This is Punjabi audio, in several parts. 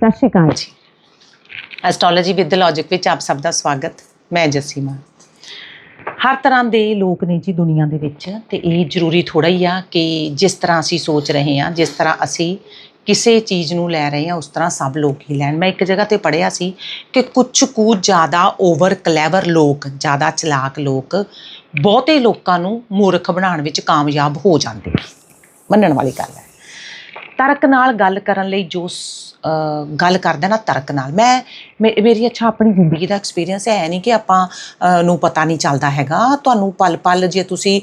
ਸਤਿ ਸ਼੍ਰੀ ਅਕਾਲ ਜੀ। ਐਸਟ੍ਰੋਲੋਜੀ ਵਿਦ ਲੌਜਿਕ ਵਿੱਚ ਆਪ ਸਭ ਦਾ ਸਵਾਗਤ। ਮੈਂ ਜਸੀਮਾ। ਹਰ ਤਰ੍ਹਾਂ ਦੇ ਲੋਕ ਨੇ ਜੀ ਦੁਨੀਆ ਦੇ ਵਿੱਚ ਤੇ ਇਹ ਜ਼ਰੂਰੀ ਥੋੜਾ ਹੀ ਆ ਕਿ ਜਿਸ ਤਰ੍ਹਾਂ ਅਸੀਂ ਸੋਚ ਰਹੇ ਹਾਂ, ਜਿਸ ਤਰ੍ਹਾਂ ਅਸੀਂ ਕਿਸੇ ਚੀਜ਼ ਨੂੰ ਲੈ ਰਹੇ ਹਾਂ, ਉਸ ਤਰ੍ਹਾਂ ਸਭ ਲੋਕ ਹੀ ਲੈਣ। ਮੈਂ ਇੱਕ ਜਗ੍ਹਾ ਤੇ ਪੜ੍ਹਿਆ ਸੀ ਕਿ ਕੁਝ ਕੁ ਜ਼ਿਆਦਾ ਓਵਰ ਕਲੇਵਰ ਲੋਕ, ਜ਼ਿਆਦਾ ਚਲਾਕ ਲੋਕ ਬਹੁਤੇ ਲੋਕਾਂ ਨੂੰ ਮੂਰਖ ਬਣਾਉਣ ਵਿੱਚ ਕਾਮਯਾਬ ਹੋ ਜਾਂਦੇ ਮੰਨਣ ਵਾਲੀ ਗੱਲ ਹੈ। ਤਰਕ ਨਾਲ ਗੱਲ ਕਰਨ ਲਈ ਜੋ ਗੱਲ ਕਰਦਾ ਨਾ ਤਰਕ ਨਾਲ। ਮੈਂ, ਮੇ- ਮੇਰੀ ਅੱਛਾ ਆਪਣੀ ਜ਼ਿੰਦਗੀ ਦਾ ਐਕਸਪੀਰੀਅੰਸ ਹੈ ਨਹੀਂ ਕਿ ਆਪਾਂ ਨੂੰ ਪਤਾ ਨਹੀਂ ਚੱਲਦਾ ਹੈਗਾ। ਤੁਹਾਨੂੰ ਪਲ ਪਲ ਜੇ ਤੁਸੀਂ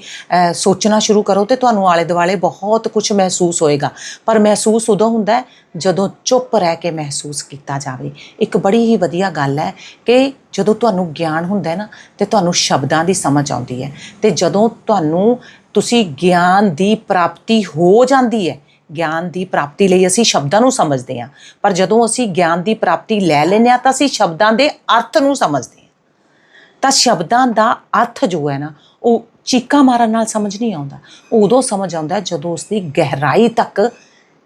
ਸੋਚਣਾ ਸ਼ੁਰੂ ਕਰੋ ਤੇ ਤੁਹਾਨੂੰ ਆਲੇ ਦੁਆਲੇ ਬਹੁਤ ਕੁਝ ਮਹਿਸੂਸ ਹੋਏਗਾ। ਪਰ ਮਹਿਸੂਸ ਉਦੋਂ ਹੁੰਦਾ ਜਦੋਂ ਚੁੱਪ ਰਹਿ ਕੇ ਮਹਿਸੂਸ ਕੀਤਾ ਜਾਵੇ। ਇੱਕ ਬੜੀ ਹੀ ਵਧੀਆ ਗੱਲ ਹੈ ਕਿ ਜਦੋਂ ਤੁਹਾਨੂੰ ਗਿਆਨ ਹੁੰਦਾ ਹੈ ਨਾ ਤੇ ਤੁਹਾਨੂੰ ਸ਼ਬਦਾਂ ਦੀ ਸਮਝ ਆਉਂਦੀ ਹੈ। ਤੇ ਜਦੋਂ ਤੁਹਾਨੂੰ ਤੁਸੀਂ ਗਿਆਨ ਦੀ ਪ੍ਰਾਪਤੀ ਹੋ ਜਾਂਦੀ ਹੈ ਗਿਆਨ ਦੀ ਪ੍ਰਾਪਤੀ ਲਈ ਅਸੀਂ ਸ਼ਬਦਾਂ ਨੂੰ ਸਮਝਦੇ ਹਾਂ। ਪਰ ਜਦੋਂ ਅਸੀਂ ਗਿਆਨ ਦੀ ਪ੍ਰਾਪਤੀ ਲੈ ਲੈਂਦੇ ਹਾਂ ਤਾਂ ਅਸੀਂ ਸ਼ਬਦਾਂ ਦੇ ਅਰਥ ਨੂੰ ਸਮਝਦੇ ਹਾਂ। ਤਾਂ ਸ਼ਬਦਾਂ ਦਾ ਅਰਥ ਜੋ ਹੈ ਨਾ, ਉਹ ਚੀਕਾਂ ਮਾਰਨ ਨਾਲ ਸਮਝ ਨਹੀਂ ਆਉਂਦਾ। ਉਦੋਂ ਸਮਝ ਆਉਂਦਾ ਜਦੋਂ ਉਸ ਦੀ ਗਹਿਰਾਈ ਤੱਕ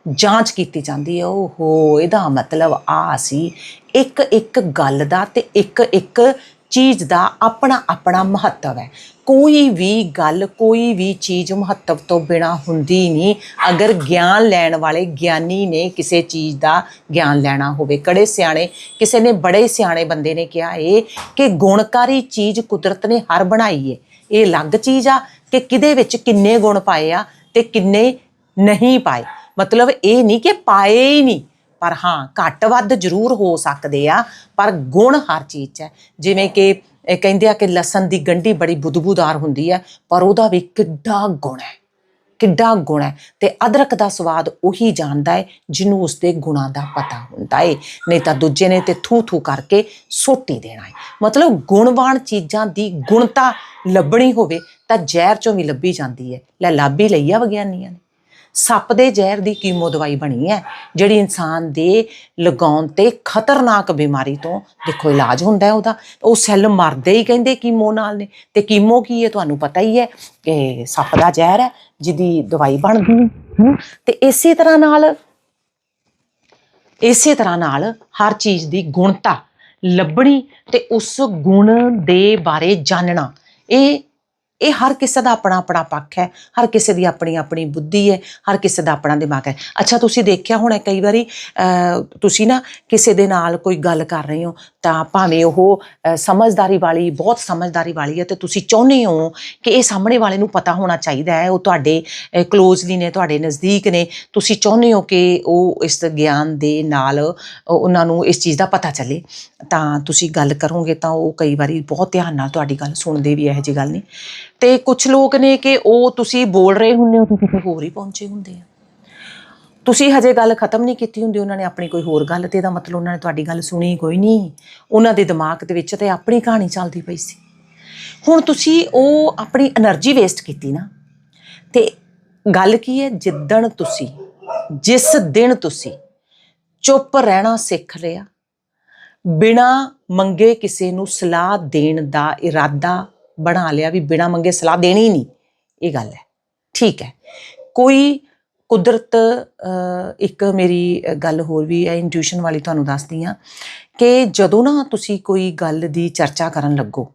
ਜਾਂਚ ਕੀਤੀ ਜਾਂਦੀ ਹੈ। ਓਹੋ, ਇਹਦਾ ਮਤਲਬ ਆ ਸੀ ਇੱਕ ਇੱਕ ਗੱਲ ਦਾ ਤੇ ਇੱਕ ਇੱਕ ਚੀਜ਼ ਦਾ ਆਪਣਾ ਆਪਣਾ ਮਹੱਤਵ ਹੈ। ਕੋਈ ਵੀ ਗੱਲ, ਕੋਈ ਵੀ ਚੀਜ਼ ਮਹੱਤਵ ਤੋਂ ਬਿਨਾ ਹੁੰਦੀ ਨਹੀਂ। ਅਗਰ ਗਿਆਨ ਲੈਣ ਵਾਲੇ ਗਿਆਨੀ ਨੇ ਕਿਸੇ ਚੀਜ਼ ਦਾ ਗਿਆਨ ਲੈਣਾ ਹੋਵੇ, ਕੜੇ ਸਿਆਣੇ, ਕਿਸੇ ਨੇ ਬੜੇ ਸਿਆਣੇ ਬੰਦੇ ਨੇ ਕਿਹਾ ਇਹ ਕਿ ਗੁਣਕਾਰੀ ਚੀਜ਼ ਕੁਦਰਤ ਨੇ ਹਰ ਬਣਾਈ ਹੈ ਇਹ ਅਲੱਗ ਚੀਜ਼ ਆ ਕਿ ਕਿਹਦੇ ਵਿੱਚ ਕਿੰਨੇ ਗੁਣ ਪਾਏ ਆ ਤੇ ਕਿੰਨੇ ਨਹੀਂ ਪਾਏ। ਮਤਲਬ ਇਹ ਨਹੀਂ ਕਿ ਪਾਏ ਹੀ ਨਹੀਂ, ਪਰ ਹਾਂ, ਘੱਟ ਵੱਧ ਜ਼ਰੂਰ ਹੋ ਸਕਦੇ ਆ, ਪਰ ਗੁਣ ਹਰ ਚੀਜ਼ 'ਚ ਹੈ। ਜਿਵੇਂ ਕਿ ਇਹ ਕਹਿੰਦੇ ਆ ਕਿ ਲਸਣ ਦੀ ਗੰਢੀ ਬੜੀ ਬੁਦਬੂਦਾਰ ਹੁੰਦੀ ਹੈ, ਪਰ ਉਹਦਾ ਵੀ ਕਿੱਡਾ ਗੁਣ ਹੈ, ਕਿੱਡਾ ਗੁਣ ਹੈ ਤੇ ਅਦਰਕ ਦਾ ਸਵਾਦ ਉਹੀ ਜਾਣਦਾ ਹੈ ਜਿਹਨੂੰ ਉਸਦੇ ਗੁਣਾਂ ਦਾ ਪਤਾ ਹੁੰਦਾ ਹੈ, ਨਹੀਂ ਤਾਂ ਦੂਜੇ ਨੇ ਤੇ ਥੂ ਥੂ ਕਰਕੇ ਸੋਟੀ ਦੇਣਾ ਹੈ। ਮਤਲਬ ਗੁਣਵਾਨ ਚੀਜ਼ਾਂ ਦੀ ਗੁਣਤਾ ਲੱਭਣੀ ਹੋਵੇ ਤਾਂ ਜ਼ਹਿਰ ਚੋਂ ਵੀ ਲੱਭੀ ਜਾਂਦੀ ਹੈ। ਲੈ ਲੱਭ ਹੀ ਲਈ ਆ ਵਿਗਿਆਨੀਆਂ ਨੇ। ਸੱਪ ਦੇ ਜ਼ਹਿਰ ਦੀ ਕੀਮੋ ਦਵਾਈ ਬਣੀ ਹੈ, ਜਿਹੜੀ ਇਨਸਾਨ ਦੇ ਲਗਾਉਣ ਤੇ ਖਤਰਨਾਕ ਬਿਮਾਰੀ ਤੋਂ ਦੇਖੋ ਇਲਾਜ ਹੁੰਦਾ ਹੈ ਉਹਦਾ। ਉਹ ਸੈੱਲ ਮਰਦੇ ਹੀ ਕਹਿੰਦੇ ਕੀਮੋ ਨਾਲ ਨੇ। ਤੇ ਕੀਮੋ ਕੀ ਹੈ ਤੁਹਾਨੂੰ ਪਤਾ ਹੀ ਹੈ? ਕਿ ਸੱਪ ਦਾ ਜ਼ਹਿਰ ਹੈ, ਜਿਹਦੀ ਦਵਾਈ ਬਣਦੀ ਹੈ। ਤੇ ਇਸੇ ਤਰ੍ਹਾਂ ਨਾਲ, ਇਸੇ ਤਰ੍ਹਾਂ ਨਾਲ ਹਰ ਚੀਜ਼ ਦੀ ਗੁਣਤਾ ਲੱਭਣੀ ਤੇ ਉਸ ਗੁਣ ਦੇ ਬਾਰੇ ਜਾਣਨਾ, ਇਹ ਇਹ ਹਰ ਕਿਸੇ ਦਾ ਆਪਣਾ ਆਪਣਾ ਪੱਖ ਹੈ, ਹਰ ਕਿਸੇ ਦੀ ਆਪਣੀ ਆਪਣੀ ਬੁੱਧੀ ਹੈ, ਹਰ ਕਿਸੇ ਦਾ ਆਪਣਾ ਦਿਮਾਗ ਹੈ। ਅੱਛਾ, ਤੁਸੀਂ ਦੇਖਿਆ ਹੋਣਾ ਕਈ ਵਾਰੀ ਤੁਸੀਂ ਨਾ ਕਿਸੇ ਦੇ ਨਾਲ ਕੋਈ ਗੱਲ ਕਰ ਰਹੇ ਹੋ, ਤਾਂ ਭਾਵੇਂ ਉਹ ਸਮਝਦਾਰੀ ਵਾਲੀ, ਬਹੁਤ ਸਮਝਦਾਰੀ ਵਾਲੀ ਹੈ, ਤੇ ਤੁਸੀਂ ਚਾਹੁੰਦੇ ਹੋ ਕਿ ਇਹ ਸਾਹਮਣੇ ਵਾਲੇ ਨੂੰ ਪਤਾ ਹੋਣਾ ਚਾਹੀਦਾ ਹੈ, ਉਹ ਤੁਹਾਡੇ ਕਲੋਜ਼ਲੀ ਨੇ, ਤੁਹਾਡੇ ਨਜ਼ਦੀਕ ਨੇ, ਤੁਸੀਂ ਚਾਹੁੰਦੇ ਹੋ ਕਿ ਉਹ ਇਸ ਗਿਆਨ ਦੇ ਨਾਲ ਉਹਨਾਂ ਨੂੰ ਇਸ ਚੀਜ਼ ਦਾ ਪਤਾ ਚੱਲੇ। ਤਾਂ ਤੁਸੀਂ ਗੱਲ ਕਰੋਗੇ ਤਾਂ ਉਹ ਕਈ ਵਾਰੀ ਬਹੁਤ ਧਿਆਨ ਨਾਲ ਤੁਹਾਡੀ ਗੱਲ ਸੁਣਦੇ ਵੀ ਇਹੋ ਜਿਹੀ ਗੱਲ ਨਹੀਂ। ਤੇ ਕੁਝ ਲੋਕ ਨੇ ਕਿ ਉਹ ਤੁਸੀਂ ਬੋਲ ਰਹੇ ਹੁੰਦੇ ਹੋ, ਤੁਸੀਂ ਹੋਰ ਹੀ ਪਹੁੰਚੇ ਹੁੰਦੇ ਆ। ਤੁਸੀਂ ਹਜੇ ਗੱਲ ਖਤਮ ਨਹੀਂ ਕੀਤੀ ਹੁੰਦੀ, ਉਹਨਾਂ ਨੇ ਆਪਣੀ ਕੋਈ ਹੋਰ ਗੱਲ ਤੇ ਦਾ ਮਤਲਬ ਉਹਨਾਂ ਨੇ ਤੁਹਾਡੀ ਗੱਲ ਸੁਣੀ ਕੋਈ ਨਹੀਂ। ਉਹਨਾਂ ਦੇ ਦਿਮਾਗ ਦੇ ਵਿੱਚ ਤੇ ਆਪਣੀ ਕਹਾਣੀ ਚੱਲਦੀ ਪਈ ਸੀ। ਹੁਣ ਤੁਸੀਂ ਉਹ ਆਪਣੀ એનર્ਜੀ ਵੇਸਟ ਕੀਤੀ ਨਾ, ਤੇ ਗੱਲ ਕੀ ਹੈ? ਜਿੱਦਣ ਤੁਸੀਂ, ਜਿਸ ਦਿਨ ਤੁਸੀਂ ਚੁੱਪ ਰਹਿਣਾ ਸਿੱਖ ਲਿਆ, ਬਿਨਾ ਮੰਗੇ ਕਿਸੇ ਨੂੰ ਸਲਾਹ ਦੇਣ ਦਾ ਇਰਾਦਾ ਬਣਾ ਲਿਆ ਵੀ ਬਿਨਾ ਮੰਗੇ ਸਲਾਹ ਦੇਣੀ ਨਹੀਂ। ਇਹ ਗੱਲ ਹੈ। ਠੀਕ ਹੈ। ਕੋਈ ਕੁਦਰਤ ਇੱਕ ਮੇਰੀ ਗੱਲ ਹੋਰ ਵੀ ਹੈ ਇੰਟੂਇਸ਼ਨ ਵਾਲੀ ਤੁਹਾਨੂੰ ਦੱਸਦੀ ਆ ਕਿ ਜਦੋਂ ਨਾ ਤੁਸੀਂ ਕੋਈ ਗੱਲ ਦੀ ਚਰਚਾ ਕਰਨ ਲੱਗੋ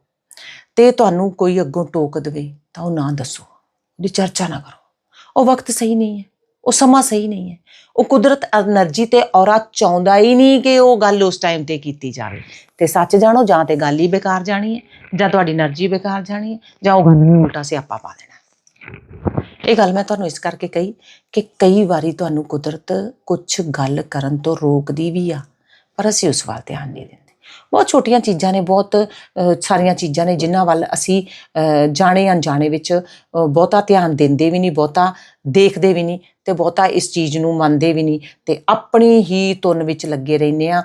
ਤੇ ਤੁਹਾਨੂੰ ਕੋਈ ਅੱਗੋਂ ਟੋਕ ਦੇਵੇ ਤਾਂ ਉਹ ਨਾ ਦੱਸੋ। ਉਹਦੀ ਚਰਚਾ ਨਾ ਕਰੋ। ਉਹ ਵਕਤ ਸਹੀ ਨਹੀਂ ਹੈ। ਉਹ ਸਮਾਂ ਸਹੀ ਨਹੀਂ ਹੈ। ਉਹ ਕੁਦਰਤ એનર્ਜੀ ਤੇ ਔਰਾ ਚਾਹੁੰਦਾ ਹੀ ਨਹੀਂ ਕਿ ਉਹ ਗੱਲ ਉਸ ਟਾਈਮ ਤੇ ਕੀਤੀ ਜਾਵੇ। ਤੇ ਸੱਚ ਜਾਣੋ, ਜਾਂ ਤੇ ਗੱਲ ਹੀ ਬੇਕਾਰ ਜਾਣੀ ਹੈ, ਜਾਂ ਤੁਹਾਡੀ એનર્ਜੀ ਬੇਕਾਰ ਜਾਣੀ ਹੈ, ਜਾਂ ਉਹ ਗੱਲ ਨੂੰ ਉਲਟਾ ਸਿਆਪਾ ਪਾ ਦੇਣਾ ਇਹ ਗੱਲ ਮੈਂ ਤੁਹਾਨੂੰ ਇਸ ਕਰਕੇ ਕਹੀ ਕਿ ਕਈ ਵਾਰੀ ਤੁਹਾਨੂੰ ਕੁਦਰਤ ਕੁਝ ਗੱਲ ਕਰਨ ਤੋਂ ਰੋਕਦੀ ਵੀ ਆ, ਪਰ ਅਸੀਂ ਉਸ ਵੱਲ ਧਿਆਨ ਨਹੀਂ ਦਿੰਦੇ। ਬਹੁਤ ਛੋਟੀਆਂ ਚੀਜ਼ਾਂ ਨੇ, ਬਹੁਤ ਸਾਰੀਆਂ ਚੀਜ਼ਾਂ ਨੇ ਜਿਨ੍ਹਾਂ ਵੱਲ ਅਸੀਂ ਜਾਣੇ ਅਣਜਾਣੇ ਵਿੱਚ ਬਹੁਤਾ ਧਿਆਨ ਦਿੰਦੇ ਵੀ ਨਹੀਂ, ਬਹੁਤਾ ਦੇਖਦੇ ਵੀ ਨਹੀਂ ਤੇ ਬਹੁਤਾ ਇਸ ਚੀਜ਼ ਨੂੰ ਮੰਨਦੇ ਵੀ ਨਹੀਂ ਤੇ ਆਪਣੀ ਹੀ ਤੁਨ ਵਿੱਚ ਲੱਗੇ ਰਹਿੰਦੇ ਆ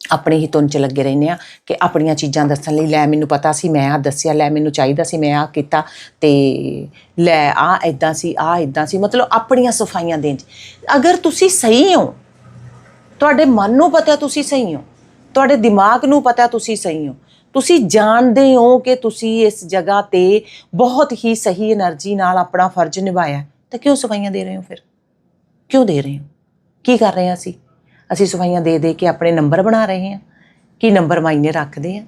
ਆਪਣੇ ਹੀ ਤੁਨ ਚ ਲੱਗੇ ਰਹਿੰਦੇ ਆ ਕਿ ਆਪਣੀਆਂ ਚੀਜ਼ਾਂ ਦੱਸਣ ਲਈ, ਲੈ ਮੈਨੂੰ ਪਤਾ ਸੀ, ਮੈਂ ਆ ਦੱਸਿਆ, ਲੈ ਮੈਨੂੰ ਚਾਹੀਦਾ ਸੀ, ਮੈਂ ਆ ਕੀਤਾ ਤੇ ਲੈ ਆ ਇਦਾਂ ਸੀ ਆ ਇਦਾਂ ਸੀ, ਮਤਲਬ ਆਪਣੀਆਂ ਸਫਾਈਆਂ ਦੇਣ 'ਚ। ਅਗਰ ਤੁਸੀਂ ਸਹੀ ਹੋ, ਤੁਹਾਡੇ ਮਨ ਨੂੰ ਪਤਾ ਤੁਸੀਂ ਸਹੀ ਹੋ ਤੁਹਾਡੇ ਦਿਮਾਗ ਨੂੰ ਪਤਾ ਤੁਸੀਂ ਸਹੀ ਹੋ। ਤੁਸੀਂ ਜਾਣਦੇ ਹੋ ਕਿ ਤੁਸੀਂ ਇਸ ਜਗ੍ਹਾ ਤੇ ਬਹੁਤ ਹੀ ਸਹੀ એનર્ਜੀ ਨਾਲ ਆਪਣਾ ਫਰਜ਼ ਨਿਭਾਇਆ ਤਾਂ ਕਿਉਂ ਸਫਾਈਆਂ ਦੇ ਰਹੇ ਹੋ ਫਿਰ? ਕਿਉਂ ਦੇ ਰਹੇ ਹੋ? ਕੀ ਕਰ ਰਹੇ ਆ ਅਸੀਂ? ਅਸੀਂ ਸਫਾਈਆਂ ਦੇ ਦੇ ਕੇ ਆਪਣੇ ਨੰਬਰ ਬਣਾ ਰਹੇ ਹਾਂ। ਕੀ ਨੰਬਰ ਮਾਇਨੇ ਰੱਖਦੇ ਆ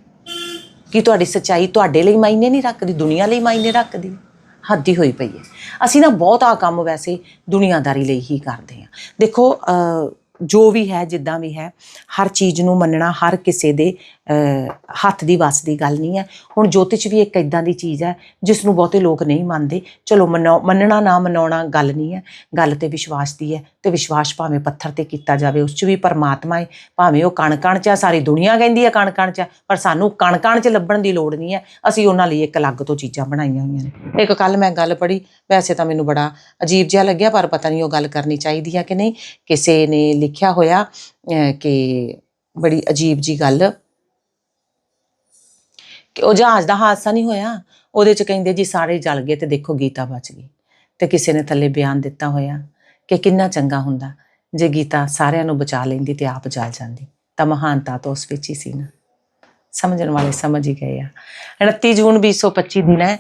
ਕੀ ਤੁਹਾਡੀ ਸਚਾਈ ਤੁਹਾਡੇ ਲਈ ਮਾਇਨੇ ਨਹੀਂ ਰੱਖਦੀ, ਦੁਨੀਆ ਲਈ ਮਾਇਨੇ ਰੱਖਦੀ? ਹੱਦੀ ਹੋਈ ਪਈ ਹੈ। ਅਸੀਂ ਨਾ ਬਹੁਤ ਆ ਕੰਮ ਵੈਸੇ ਦੁਨੀਆਦਾਰੀ ਲਈ ਹੀ ਕਰਦੇ ਆ ਦੇਖੋ ਜੋ ਵੀ ਹੈ ਜਿੱਦਾਂ ਵੀ ਹੈ ਹਰ ਚੀਜ਼ ਨੂੰ ਮੰਨਣਾ ਹਰ ਕਿਸੇ ਦੇ ਹੱਥ ਦੀ ਵੱਸ ਦੀ ਗੱਲ ਨਹੀਂ ਹੈ। ਹੁਣ ਜੋਤਿਸ਼ ਵੀ ਇੱਕ ਇਦਾਂ ਦੀ ਚੀਜ਼ ਹੈ ਜਿਸ ਨੂੰ ਬਹੁਤੇ ਲੋਕ ਨਹੀਂ ਮੰਨਦੇ। ਚਲੋ ਮੰਨੋ ਮੰਨਣਾ ਨਾ ਮਨਾਉਣਾ ਗੱਲ ਨਹੀਂ ਹੈ। ਗੱਲ ਤੇ ਵਿਸ਼ਵਾਸ ਦੀ ਹੈ ਤੇ ਵਿਸ਼ਵਾਸ ਭਾਵੇਂ ਪੱਥਰ ਤੇ ਕੀਤਾ ਜਾਵੇ ਉਸ 'ਚ ਵੀ ਪਰਮਾਤਮਾ ਹੈ। ਭਾਵੇਂ ਉਹ ਕਣ ਕਣ 'ਚ ਹੈ ਸਾਰੀ ਦੁਨੀਆ ਕਹਿੰਦੀ ਹੈ ਕਣ ਕਣ 'ਚ ਹੈ, ਪਰ ਸਾਨੂੰ ਕਣ ਕਣ 'ਚ ਲੱਭਣ ਦੀ ਲੋੜ ਨਹੀਂ ਹੈ। ਅਸੀਂ ਉਹਨਾਂ ਲਈ ਇੱਕ ਅਲੱਗ ਤੋਂ ਚੀਜ਼ਾਂ ਬਣਾਈਆਂ ਹੋਈਆਂ ਨੇ। ਇੱਕ ਕੱਲ ਮੈਂ ਗੱਲ ਪੜ੍ਹੀ ਵੈਸੇ ਤਾਂ ਮੈਨੂੰ ਬੜਾ ਅਜੀਬ ਜਿਹਾ ਲੱਗਿਆ ਪਰ ਪਤਾ ਨਹੀਂ ਉਹ ਗੱਲ ਕਰਨੀ ਚਾਹੀਦੀ ਹੈ ਕਿ ਨਹੀਂ। ਕਿਸੇ ਨੇ ਲਿਖਿਆ ਹੋਇਆ ਅਹ, ਕਿ ਬੜੀ ਅਜੀਬ ਜੀ ਗੱਲ। ਕਿ ਉਹ ਜਹਾਜ਼ ਦਾ ਹਾਦਸਾ ਨਹੀਂ ਹੋਇਆ ਉਹਦੇ ਚ ਕਹਿੰਦੇ ਜੀ ਸਾਰੇ ਜਲ ਗਏ ਤੇ ਦੇਖੋ ਗੀਤਾ ਬਚ ਗਈ। ਤੇ ਕਿਸੇ ਨੇ ਥੱਲੇ ਬਿਆਨ ਦਿੱਤਾ ਹੋਇਆ ਕਿ ਕਿੰਨਾ ਚੰਗਾ ਹੁੰਦਾ ਜੇ ਗੀਤਾ ਸਾਰਿਆਂ ਨੂੰ ਬਚਾ ਲੈਂਦੀ ਤੇ ਆਪ ਜਲ ਜਾਂਦੀ। ਤਾਂ ਮਹਾਨਤਾ ਤਾਂ ਉਸ ਵਿੱਚ ਹੀ ਸੀ ਨਾ। ਸਮਝਣ ਵਾਲੇ ਸਮਝ ਹੀ ਗਏ ਆ। 29 ਜੂਨ 2025 ਦਿਨ ਹੈ